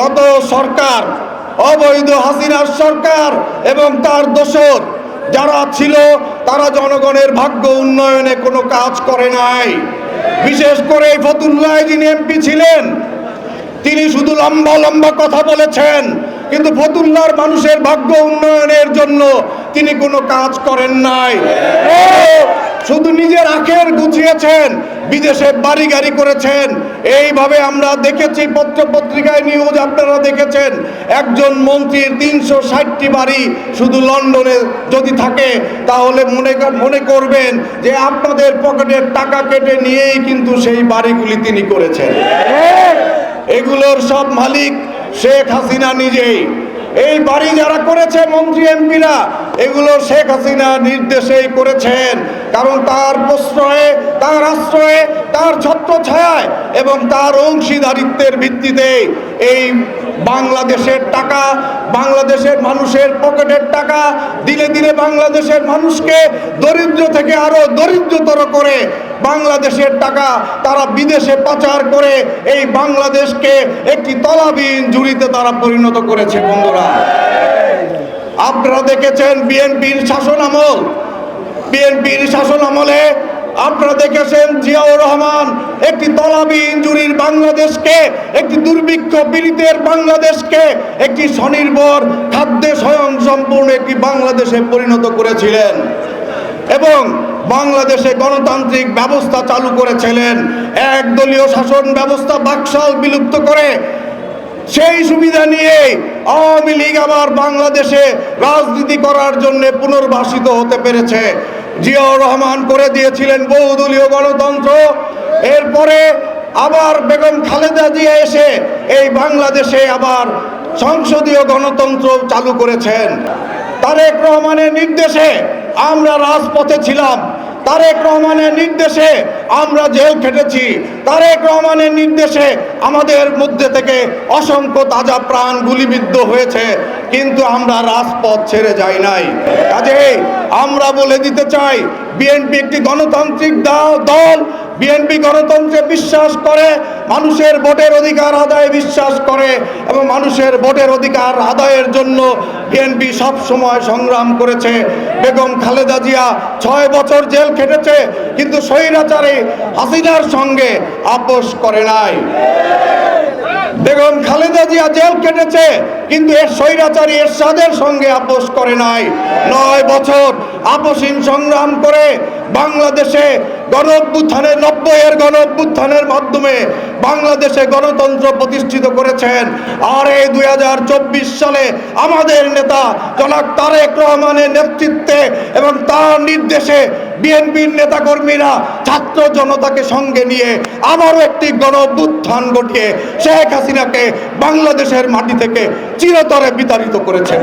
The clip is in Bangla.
গত সরকার, অবৈধ হাসিনার সরকার এবং তার দোসর যারা ছিল, তারা জনগণের ভাগ্য উন্নয়নে কোনো কাজ করে নাই। বিশেষ করে ফতুল্লাহ যিনি এমপি ছিলেন, তিনি শুধু লম্বা লম্বা কথা বলেছেন, কিন্তু ফতুল্লার মানুষের ভাগ্য উন্নয়নের জন্য তিনি কোনো কাজ করেন নাই। শুধু নিজের আখের গুছিয়েছেন, বিদেশে বাড়ি গাড়ি করেছেন। এইভাবে আমরা দেখেছি পত্র পত্রিকায় নিউজ আপনারা দেখেছেন, একজন মন্ত্রীর তিনশো ষাটটি বাড়ি শুধু লন্ডনে যদি থাকে, তাহলে মনে মনে করবেন যে আপনাদের পকেটের টাকা কেটে নিয়েই কিন্তু সেই বাড়িগুলি তিনি করেছেন। এগুলোর সব মালিক শেখ হাসিনা নিজেই। এই বাড়ি যারা করেছে মন্ত্রী এমপিরা এগুলো শেখ হাসিনা নির্দেশেই করেছেন। কারণ তার প্রশ্রয়ে, তার আশ্রয়ে, তার ছত্র ছায়ায় এবং তার অংশীদারিত্বের ভিত্তিতে এই বাংলাদেশের টাকা, বাংলাদেশের মানুষের পকেটের টাকা দিলে দিলে বাংলাদেশের মানুষকে দরিদ্র থেকে আরও দরিদ্রতর করে বাংলাদেশের টাকা তারা বিদেশে পাচার করে এই বাংলাদেশকে একটি তলাবিহীন জুড়িতে তারা পরিণত করেছে, বন্ধুরা। আপনারা দেখেছেন বিএনপির শাসন আমল। বিএনপির শাসন আমলে আপনারা দেখেছেন জিয়াউর রহমান একটি তলাবি জুড়ির বাংলাদেশকে, একটি দুর্ভিক্ষ পীড়িতের বাংলাদেশকে, একটি স্বনির্ভর খাদ্যে স্বয়ং সম্পূর্ণ একটি বাংলাদেশে পরিণত করেছিলেন এবং বাংলাদেশে গণতান্ত্রিক ব্যবস্থা চালু করেছিলেন। একদলীয় শাসন ব্যবস্থা বাকশাল বিলুপ্ত করে সেই সুবিধা নিয়ে আওয়ামী লীগ আবার বাংলাদেশে রাজনীতি করার জন্য পুনর্বাসিত হতে পেরেছে। জিয়াউর রহমান করে দিয়েছিলেন বহুদলীয় গণতন্ত্র। এরপরে আবার বেগম খালেদা জিয়া এসে এই বাংলাদেশে আবার সংসদীয় গণতন্ত্র চালু করেছেন। তারেক রহমানের নির্দেশে আমরা রাজপথে ছিলাম। তারেক রহমানের নির্দেশে আমরা জেল খেটেছি। তারেক রহমানের নির্দেশে আমাদের মধ্যে থেকে অসংখ্য তাজা প্রাণ গুলিবিদ্ধ হয়েছে, কিন্তু আমরা রাজপথ ছেড়ে যাই নাই। কাজে আমরা বলে দিতে চাই, বিএনপি একটি গণতান্ত্রিক দল বিএনপি গণতন্ত্রে বিশ্বাস করে, মানুষের ভোটের অধিকার আদায়ে বিশ্বাস করে এবং মানুষের ভোটের অধিকার আদায়ের জন্য বিএনপি সব সময় সংগ্রাম করেছে। বেগম খালেদা জিয়া ছয় বছর জেল খেটেছে, কিন্তু স্বৈরাচারে হাসিনার সঙ্গে আপোষ করে নাই। বেগম খালেদা জিয়া জেল কেটেছে কিন্তু এর স্বৈরাচারী এরশাদের সঙ্গে আপোষ করে নাই। নয় বছর আপোষহীন সংগ্রাম করে বাংলাদেশে গণ অভ্যুত্থানের নব্বইয়ের গণ অভ্যুত্থানের মাধ্যমে বাংলাদেশে গণতন্ত্র প্রতিষ্ঠিত করেছেন। আর এই দুই হাজার চব্বিশ সালে আমাদের নেতা জনাব তারেক রহমানের নেতৃত্বে এবং তার নির্দেশে বিএনপির নেতাকর্মীরা ছাত্র জনতাকে সঙ্গে নিয়ে আবারও একটি গণ অভ্যুত্থান ঘটিয়ে শেখ হাসিনাকে বাংলাদেশের মাটি থেকে চিরতরে বিতাড়িত করেছেন।